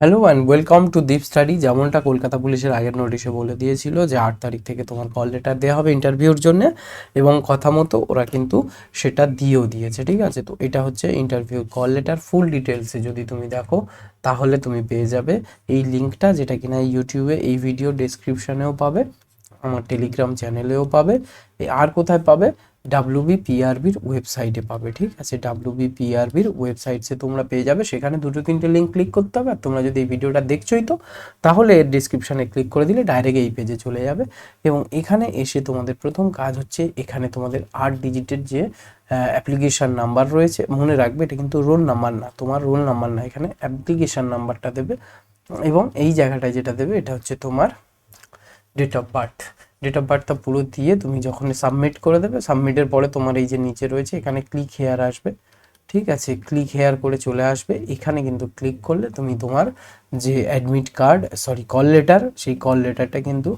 Hello and welcome to Deep study যেমনটা কলকাতা পুলিশের আগের নোটিশে বলে দিয়েছিল যে, আট তারিখ থেকে তোমার কল লেটার দেওয়া হবে ইন্টারভিউর জন্য এবং কথা মতো ওরা কিন্তু সেটা দিয়েও দিয়েছে, ঠিক আছে? তো এটা হচ্ছে ইন্টারভিউ কল লেটার ফুল ডিটেলসে যদি তুমি দেখো, তাহলে তুমি পেয়ে যাবে। এই লিঙ্কটা যেটা কিনা ইউটিউবে এই ভিডিও ডেসক্রিপশনেও পাবে, আমার টেলিগ্রাম চ্যানেলেও পাবে। আর কোথায় পাবে? ডাব্লিউবি পিআরবির ওয়েবসাইটে পাবে, ঠিক আছে? ডাব্লিউবি পিআরবির ওয়েবসাইটসে তোমরা পেয়ে যাবে। সেখানে দুটো তিনটে লিঙ্ক ক্লিক করতে হবে। আর তোমরা যদি এই ভিডিওটা দেখছোই তো, তাহলে এর ডিসক্রিপশানে ক্লিক করে দিলে ডাইরেক্ট এই পেজে চলে যাবে। এবং এখানে এসে তোমাদের প্রথম কাজ হচ্ছে, এখানে তোমাদের আট ডিজিটের যে অ্যাপ্লিকেশান নাম্বার রয়েছে, মনে রাখবে এটা কিন্তু রোল নাম্বার না। তোমার রোল নাম্বার না, এখানে অ্যাপ্লিকেশান নাম্বারটা দেবে। এবং এই জায়গাটায় যেটা দেবে, এটা হচ্ছে তোমার date of birth date of বার্থটা পুরো দিয়ে তুমি যখন সাবমিট করে দেবে সাবমিটের পরে তোমার এই যে নিচে রয়েছে, এখানে ক্লিক হেয়ার আসবে। ঠিক আছে ক্লিক হেয়ার করে চলে আসবে। এখানে কিন্তু ক্লিক করলে তুমি তোমার যে admit card sorry call letter সেই কল লেটারটা কিন্তু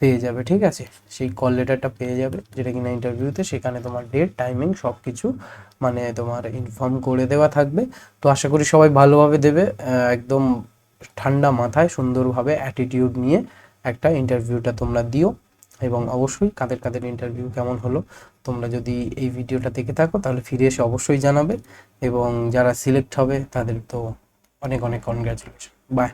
পেয়ে যাবে, ঠিক আছে? সেই কল লেটারটা পেয়ে যাবে, যেটা কিনা ইন্টারভিউতে সেখানে তোমার ডেট টাইমিং সব কিছু মানে তোমার ইনফর্ম করে দেওয়া থাকবে। তো আশা করি সবাই ভালোভাবে দেবে একদম ঠান্ডা মাথায় সুন্দরভাবে অ্যাটিটিউড নিয়ে একটা ইন্টারভিউটা তোমরা দিও। এবং অবশ্যই কাদের কাদের ইন্টারভিউ কেমন হলো, তোমরা যদি এই ভিডিওটা দেখে থাকো তাহলে ফিরে এসে অবশ্যই জানাবে এবং যারা সিলেক্ট হবে তাদের তো অনেক অনেক কনগ্রাচুলেশন বাই